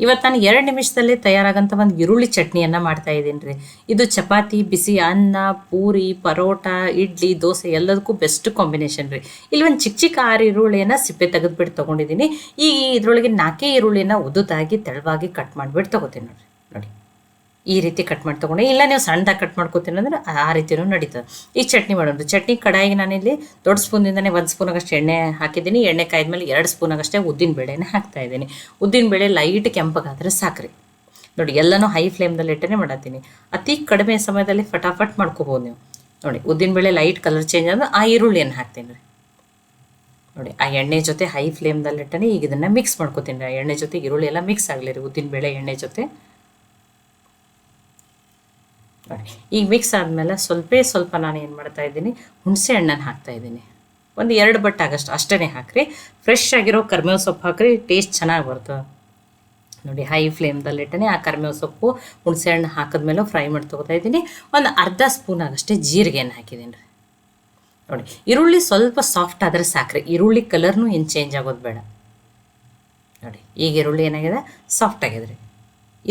ಇವತ್ತು ನಾನು ಎರಡು ನಿಮಿಷದಲ್ಲೇ ತಯಾರಾಗಂಥ ಒಂದು ಈರುಳ್ಳಿ ಚಟ್ನಿಯನ್ನು ಮಾಡ್ತಾ ಇದ್ದೀನಿ ರೀ. ಇದು ಚಪಾತಿ, ಬಿಸಿ ಅನ್ನ, ಪೂರಿ, ಪರೋಟ, ಇಡ್ಲಿ, ದೋಸೆ ಎಲ್ಲದಕ್ಕೂ ಬೆಸ್ಟ್ ಕಾಂಬಿನೇಷನ್ ರೀ. ಇಲ್ಲಿ ಒಂದು ಚಿಕ್ಕ ಚಿಕ್ಕ ಆರು ಈರುಳ್ಳಿಯನ್ನು ಸಿಪ್ಪೆ ತೆಗೆದುಬಿಟ್ಟು ತೊಗೊಂಡಿದ್ದೀನಿ. ಈ ಇದರೊಳಗೆ ನಾಲ್ಕೇ ಈರುಳ್ಳಿನ ಉದುದಾಗಿ ತೆಳುವಾಗಿ ಕಟ್ ಮಾಡಿಬಿಟ್ಟು ತೊಗೋತೀನಿ ನೋಡಿರಿ. ನೋಡಿ. ಈ ರೀತಿ ಕಟ್ ಮಾಡಿ ತೊಗೊಂಡೆ. ಇಲ್ಲ, ನೀವು ಸಣ್ಣದಾಗಿ ಕಟ್ ಮಾಡ್ಕೋತೀನಿ ಅಂದ್ರೆ ಆ ರೀತಿಯೂ ನಡೀತದೆ. ಈ ಚಟ್ನಿ ಮಾಡೋದು. ಚಟ್ನಿ ಕಡಾಯಿಗೆ ನಾನಿಲ್ಲಿ ದೊಡ್ಡ ಸ್ಪೂನಿಂದನೇ ಒಂದು ಸ್ಪೂನಾಗಷ್ಟು ಎಣ್ಣೆ ಹಾಕಿದ್ದೀನಿ. ಎಣ್ಣೆ ಕಾಯ್ದ್ಮೇಲೆ ಎರಡು ಸ್ಪೂನಾಗಷ್ಟೇ ಉದ್ದಿನ ಬೇಳೆನ ಹಾಕ್ತಾ ಇದ್ದೀನಿ. ಉದ್ದಿನ ಬೇಳೆ ಲೈಟ್ ಕೆಂಪಗಾದರೆ ಸಾಕ್ರಿ. ನೋಡಿ, ಎಲ್ಲನೂ ಹೈ ಫ್ಲೇಮ್ದಲ್ಲಿ ಇಟ್ಟೇ ಮಾಡತ್ತೀನಿ. ಅತಿ ಕಡಿಮೆ ಸಮಯದಲ್ಲಿ ಫಟಾಫಟ್ ಮಾಡ್ಕೋಬೋದು ನೀವು. ನೋಡಿ, ಉದ್ದಿನ ಬೇಳೆ ಲೈಟ್ ಕಲರ್ ಚೇಂಜ್ ಆದ್ರೆ ಆ ಈರುಳ್ಳಿಯನ್ನು ಹಾಕ್ತೀನಿ ರೀ. ನೋಡಿ, ಆ ಎಣ್ಣೆ ಜೊತೆ ಹೈ ಫ್ಲೇಮ್ದಲ್ಲಿ ಇಟ್ಟನೆ ಈಗ ಇದನ್ನು ಮಿಕ್ಸ್ ಮಾಡ್ಕೋತೀನಿ ಆ ಎಣ್ಣೆ ಜೊತೆ ಈರುಳ್ಳಿ ಎಲ್ಲ ಮಿಕ್ಸ್ ಆಗಲಿ ರೀ. ಉದ್ದಿನ ಬೇಳೆ, ಎಣ್ಣೆ ಜೊತೆ. ಈಗ ಮಿಕ್ಸ್ ಆದಮೇಲೆ ಸ್ವಲ್ಪ ಸ್ವಲ್ಪ ನಾನು ಏನು ಮಾಡ್ತಾ ಇದ್ದೀನಿ, ಹುಣಸೆ ಹಣ್ಣನ್ನು ಹಾಕ್ತಾ ಇದ್ದೀನಿ. ಒಂದು ಎರಡು ಬಟ್ ಆಗಷ್ಟು ಅಷ್ಟೇ ಹಾಕ್ರಿ. ಫ್ರೆಶ್ ಆಗಿರೋ ಕರ್ಮೇವ್ ಸೊಪ್ಪು ಹಾಕ್ರಿ ಟೇಸ್ಟ್ ಚೆನ್ನಾಗಿ ಬರ್ತದೆ ನೋಡಿ ಹೈ ಫ್ಲೇಮ್ದಲ್ಲಿ ಇಟ್ಟನೆ ಆ ಕರ್ಮೇವ್ ಸೊಪ್ಪು ಹುಣಸೆ ಹಣ್ಣು ಹಾಕಿದ್ಮೇಲೆ ಫ್ರೈ ಮಾಡಿ ತೊಗೋತಾ ಇದ್ದೀನಿ. ಒಂದು ಅರ್ಧ ಸ್ಪೂನ್ ಆಗಷ್ಟೇ ಜೀರಿಗೆಯನ್ನು ಹಾಕಿದ್ದೀನಿ ರೀ. ನೋಡಿ, ಈರುಳ್ಳಿ ಸ್ವಲ್ಪ ಸಾಫ್ಟ್ ಆದರೆ ಸಾಕ್ರಿ. ಈರುಳ್ಳಿ ಕಲರ್ನೂ ಏನು ಚೇಂಜ್ ಆಗೋದು ಬೇಡ. ನೋಡಿ, ಈಗ ಈರುಳ್ಳಿ ಏನಾಗಿದೆ? ಸಾಫ್ಟ್ ಆಗಿದೆ ರೀ.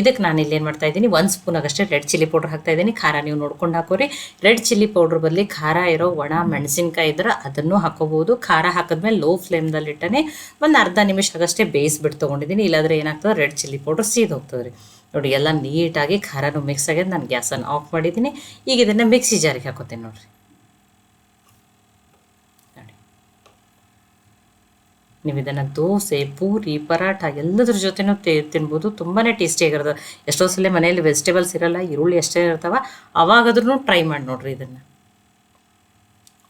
ಇದಕ್ಕೆ ನಾನು ಇಲ್ಲಿ ಏನು ಮಾಡ್ತಾ ಇದ್ದೀನಿ? ಒಂದು ಸ್ಪೂನ್ ಆಗಷ್ಟೇ ರೆಡ್ ಚಿಲ್ಲಿ ಪೌಡ್ರ್ ಹಾಕ್ತಾ ಇದ್ದೀನಿ. ಖಾರ ನೀವು ನೋಡ್ಕೊಂಡು ಹಾಕೋರಿ. ರೆಡ್ ಚಿಲ್ಲಿ ಪೌಡ್ರ್ ಬದಲಿ ಖಾರ ಇರೋ ಒಣ ಮೆಣಸಿನ್ಕಾಯಿ ಇದ್ರೆ ಅದನ್ನು ಹಾಕೋಬಹುದು. ಖಾರ ಹಾಕಿದ್ಮೇಲೆ ಲೋ ಫ್ಲೇಮ್ದಲ್ಲಿ ಇಟ್ಟನೆ ಒಂದು ಅರ್ಧ ನಿಮಿಷ ಆಗಷ್ಟೇ ಬೇಯಿಸ್ಬಿಟ್ಟು ತೊಗೊಂಡಿದ್ದೀನಿ. ಇಲ್ಲಾದರೆ ಏನಾಗ್ತದೆ? ರೆಡ್ ಚಿಲ್ಲಿ ಪೌಡ್ರ್ ಸೀದ್ ಹೋಗ್ತದೆ ರೀ ನೋಡಿ, ಎಲ್ಲ ನೀಟಾಗಿ ಖಾರನೂ ಮಿಕ್ಸ್ ಆಗಿದೆ ನಾನು ಗ್ಯಾಸನ್ನು ಆಫ್ ಮಾಡಿದ್ದೀನಿ. ಈಗ ಇದನ್ನು ಮಿಕ್ಸಿ ಜಾರಿಗೆ ಹಾಕೋತೀನಿ ನೋಡಿರಿ. ನೀವು ಇದನ್ನು ದೋಸೆ, ಪೂರಿ, ಪರಾಠ ಎಲ್ಲದ್ರ ಜೊತೆನೂ ತಿನ್ಬೋದು. ತುಂಬಾ ಟೇಸ್ಟಿಯಾಗಿರೋದು ಎಷ್ಟೋ ಸಲ ಮನೆಯಲ್ಲಿ ವೆಜಿಟೇಬಲ್ಸ್ ಇರಲ್ಲ, ಈರುಳ್ಳಿ ಎಷ್ಟೇ ಇರ್ತಾವ. ಅವಾಗಾದ್ರೂ ಟ್ರೈ ಮಾಡಿ ನೋಡ್ರಿ ಇದನ್ನು.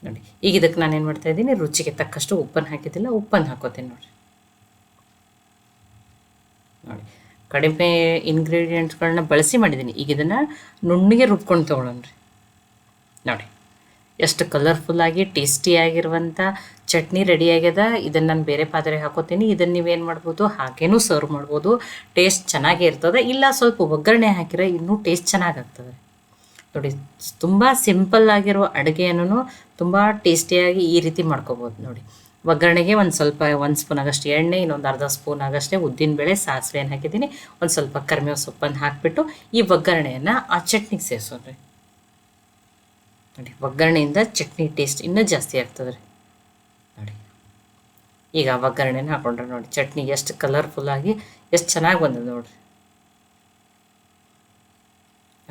ನೋಡಿ, ಈಗ ಇದಕ್ಕೆ ನಾನು ಏನು ಮಾಡ್ತಾ ಇದ್ದೀನಿ? ರುಚಿಗೆ ತಕ್ಕಷ್ಟು ಉಪ್ಪನ್ನು ಹಾಕಿದ್ದಿಲ್ಲ, ಉಪ್ಪನ್ನು ಹಾಕೋತೀನಿ ನೋಡಿರಿ. ನೋಡಿ, ಕಡಿಮೆ ಇಂಗ್ರೀಡಿಯೆಂಟ್ಸ್ಗಳನ್ನ ಬಳಸಿ ಮಾಡಿದ್ದೀನಿ. ಈಗ ಇದನ್ನು ನುಣ್ಣಗೆ ರುಬ್ಕೊಂಡು ತೊಗೊಳ್ಳೋಣ ನೋಡಿ, ಎಷ್ಟು ಕಲರ್ಫುಲ್ಲಾಗಿ ಟೇಸ್ಟಿಯಾಗಿರುವಂಥ ಚಟ್ನಿ ರೆಡಿ ಆಗ್ಯದ. ಇದನ್ನು ನಾನು ಬೇರೆ ಪಾತ್ರೆ ಹಾಕೋತೀನಿ. ಇದನ್ನು ನೀವೇನು ಮಾಡ್ಬೋದು? ಹಾಗೇನು ಸರ್ವ್ ಮಾಡ್ಬೋದು. ಟೇಸ್ಟ್ ಚೆನ್ನಾಗೇ ಇರ್ತದೆ. ಇಲ್ಲ ಸ್ವಲ್ಪ ಒಗ್ಗರಣೆ ಹಾಕಿದ್ರೆ ಇನ್ನೂ ಟೇಸ್ಟ್ ಚೆನ್ನಾಗಾಗ್ತದೆ. ನೋಡಿ, ತುಂಬ ಸಿಂಪಲ್ ಆಗಿರೋ ಅಡುಗೆಯನ್ನು ತುಂಬ ಟೇಸ್ಟಿಯಾಗಿ ಈ ರೀತಿ ಮಾಡ್ಕೋಬೋದು ನೋಡಿ. ಒಗ್ಗರಣೆಗೆ ಒಂದು ಸ್ವಲ್ಪ, ಒಂದು ಸ್ಪೂನ್ ಆಗಷ್ಟು ಎಣ್ಣೆ, ಇನ್ನೊಂದು ಅರ್ಧ ಸ್ಪೂನ್ ಆಗಷ್ಟೇ ಉದ್ದಿನಬೇಳೆ ಸಾಸಿವೆಯನ್ನು ಹಾಕಿದ್ದೀನಿ. ಒಂದು ಸ್ವಲ್ಪ ಕರಿಮೇವು ಸೊಪ್ಪನ್ನು ಹಾಕಿಬಿಟ್ಟು ಈ ಒಗ್ಗರಣೆಯನ್ನು ಆ ಚಟ್ನಿಗೆ ಸೇರಿಸೋದ್ರಿ. ನೋಡಿ, ಒಗ್ಗರಣೆಯಿಂದ ಚಟ್ನಿ ಟೇಸ್ಟ್ ಇನ್ನೂ ಜಾಸ್ತಿ ಆಗ್ತದೆ ರೀ ನೋಡಿ. ಈಗ ಒಗ್ಗರಣೆನ ಹಾಕೊಂಡ್ರೆ ನೋಡಿ ಚಟ್ನಿ ಎಷ್ಟು ಕಲರ್ಫುಲ್ಲಾಗಿ ಎಷ್ಟು ಚೆನ್ನಾಗಿ ಬಂದದ ನೋಡಿರಿ.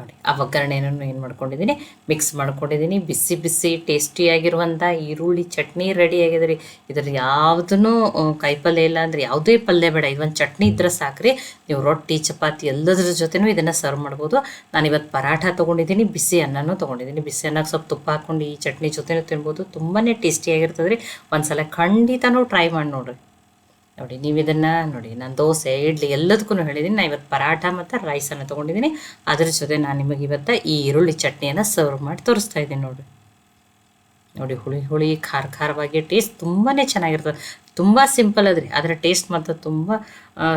ನೋಡಿ. ಆ ಒಗ್ಗರಣೆಯನ್ನು ಏನು ಮಾಡ್ಕೊಂಡಿದ್ದೀನಿ? ಮಿಕ್ಸ್ ಮಾಡ್ಕೊಂಡಿದ್ದೀನಿ. ಬಿಸಿ ಬಿಸಿ ಟೇಸ್ಟಿಯಾಗಿರುವಂಥ ಈರುಳ್ಳಿ ಚಟ್ನಿ ರೆಡಿ ಆಗಿದೆ ರೀ ಇದ್ರ ಯಾವುದೂ ಕಾಯಿಪಲ್ಯ ಇಲ್ಲ ಅಂದರೆ ಯಾವುದೇ ಪಲ್ಯ ಬೇಡ. ಇದೊಂದು ಚಟ್ನಿ ಇದ್ರೆ ಸಾಕ್ರಿ. ನೀವು ರೊಟ್ಟಿ, ಚಪಾತಿ ಎಲ್ಲದ್ರ ಜೊತೆನೂ ಇದನ್ನು ಸರ್ವ್ ಮಾಡ್ಬೋದು. ನಾನು ಇವತ್ತು ಪರಾಠ ತೊಗೊಂಡಿದ್ದೀನಿ, ಬಿಸಿ ಅನ್ನನೂ ತೊಗೊಂಡಿದ್ದೀನಿ. ಬಿಸಿ ಅನ್ನಕ್ಕೆ ಸ್ವಲ್ಪ ತುಪ್ಪ ಹಾಕ್ಕೊಂಡು ಈ ಚಟ್ನಿ ಜೊತೆನೂ ತಿನ್ಬೋದು. ತುಂಬಾ ಟೇಸ್ಟಿಯಾಗಿರ್ತದೆ ರೀ ಒಂದು ಸಲ ಖಂಡಿತನೂ ಟ್ರೈ ಮಾಡಿ ನೋಡಿರಿ. ನೋಡಿ, ನೀವು ಇದನ್ನು ನೋಡಿ, ನಾನು ದೋಸೆ, ಇಡ್ಲಿ ಎಲ್ಲದಕ್ಕೂ ಹೇಳಿದ್ದೀನಿ ನಾನು ಇವತ್ತು ಪರಾಠ ಮತ್ತು ರೈಸನ್ನು ತೊಗೊಂಡಿದ್ದೀನಿ ಅದ್ರ ಜೊತೆ ನಾನು ನಿಮಗೆ ಇವತ್ತು ಈ ಈರುಳ್ಳಿ ಚಟ್ನಿಯನ್ನು ಸರ್ವ್ ಮಾಡಿ ತೋರಿಸ್ತಾ ಇದ್ದೀನಿ ನೋಡಿ. ನೋಡಿ, ಹುಳಿ ಹುಳಿ, ಖಾರ ಖಾರವಾಗಿ ಟೇಸ್ಟ್ ತುಂಬಾ ಚೆನ್ನಾಗಿರ್ತದೆ. ತುಂಬ ಸಿಂಪಲ್ ಅದ್ರಿ ಅದರ ಟೇಸ್ಟ್ ಮಾತ್ರ ತುಂಬ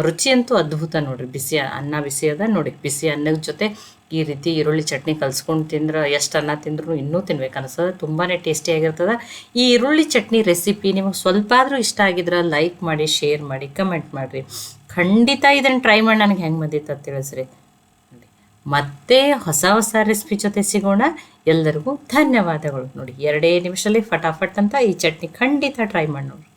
ರುಚಿಯಂತೂ ಅದ್ಭುತ ನೋಡಿರಿ. ಬಿಸಿ ಅನ್ನ ಬಿಸಿ ಅದ, ನೋಡಿ, ಬಿಸಿ ಅನ್ನದ ಜೊತೆ ಈ ರೀತಿ ಈರುಳ್ಳಿ ಚಟ್ನಿ ಕಲ್ಸ್ಕೊಂಡು ತಿಂದ್ರೆ ಎಷ್ಟು ಅನ್ನ ತಿಂದ್ರೂ ಇನ್ನೂ ತಿನ್ಬೇಕು ಅನಿಸ್ತದೆ ತುಂಬಾ ಟೇಸ್ಟಿಯಾಗಿರ್ತದೆ. ಈ ಈರುಳ್ಳಿ ಚಟ್ನಿ ರೆಸಿಪಿ ನಿಮಗೆ ಸ್ವಲ್ಪ ಆದರೂ ಇಷ್ಟ ಆಗಿದ್ರೆ ಲೈಕ್ ಮಾಡಿ, ಶೇರ್ ಮಾಡಿ, ಕಮೆಂಟ್ ಮಾಡಿರಿ. ಖಂಡಿತ ಇದನ್ನು ಟ್ರೈ ಮಾಡಿ ನನಗೆ ಹೆಂಗೆ ಬಂದಿತ್ತು ಅಂತ ತಿಳಿಸ್ರಿ. ಮತ್ತೆ ಹೊಸ ಹೊಸ ರೆಸಿಪಿ ಜೊತೆ ಸಿಗೋಣ. ಎಲ್ಲರಿಗೂ ಧನ್ಯವಾದಗಳು. ನೋಡಿ, ಎರಡೇ ನಿಮಿಷದಲ್ಲಿ ಫಟಾಫಟ್ ಅಂತ ಈ ಚಟ್ನಿ ಖಂಡಿತ ಟ್ರೈ ಮಾಡಿ ನೋಡಿ